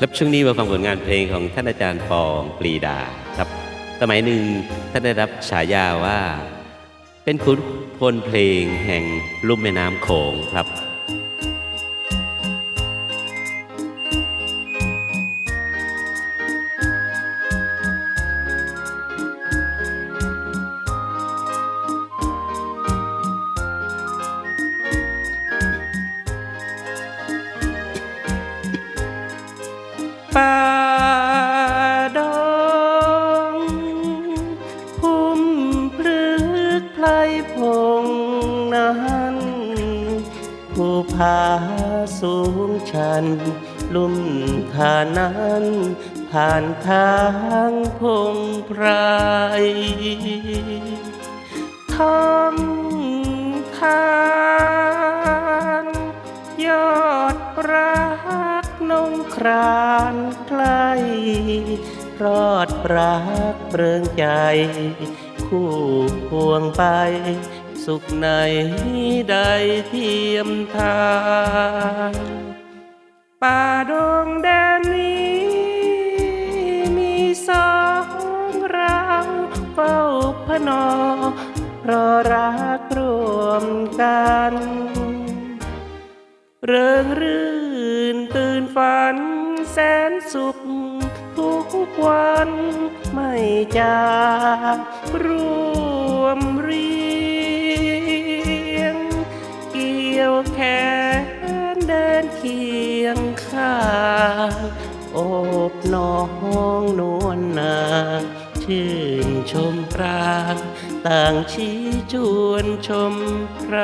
ครับช่วงนี้มาฟังผลงานเพลงของท่านอาจารย์ปองปรีดาครับ สมัยหนึ่งท่านได้รับฉายาว่า เป็นขุนพลเพลงแห่งลุ่มแม่น้ำโขงครับ พงนั้นภูผาสูงชัน ลุ่มทานั้นผ่านทางพงไพรท้องทานยอดรักนงครานใกล้รอดรักเปริงใจ คู่ควงไป สุขในใดเทียมทานป่าดงแดนนี้ มีสองเราเฝ้าพนอเพราะรักรวมกัน เริงรื่นตื่นฝันแสนสุข กวันไม่จากร่วมเรียง เกี่ยวแขนเดินเคียงข้างโอบน้องนวลนางชื่นชมปรางต่างชี้จวนชมใคร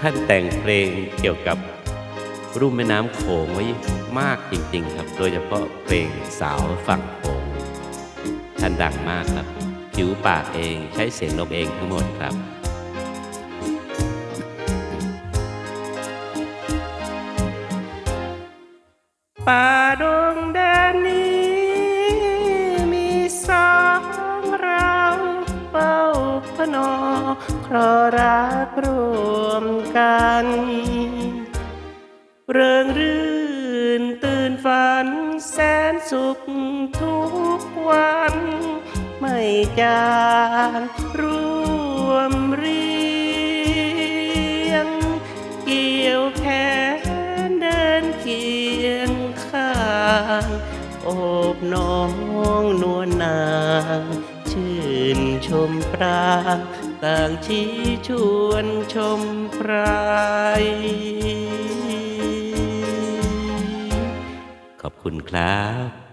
ท่านแต่งเพลงเกี่ยวกับ รุ่มแม่น้ำโขงไว้มากจริง ๆ ครับ โดยเฉพาะเพลงสาวฝั่งโขงท่านดังมากครับผิวปากเองใช้เสียงนกเองทั้งหมดครับป่าดงแดนนี้มีสองเราเฝ้าพนอครอรักรวมกัน เริงรื่นตื่นฝันแสนสุขทุกวัน ไม่จางร่วมเรียง เกี่ยวแขนเดินเคียงข้างโอบน้องนวลนางชื่นชมปรางต่างชี้ชวนชมปราย คุณครับ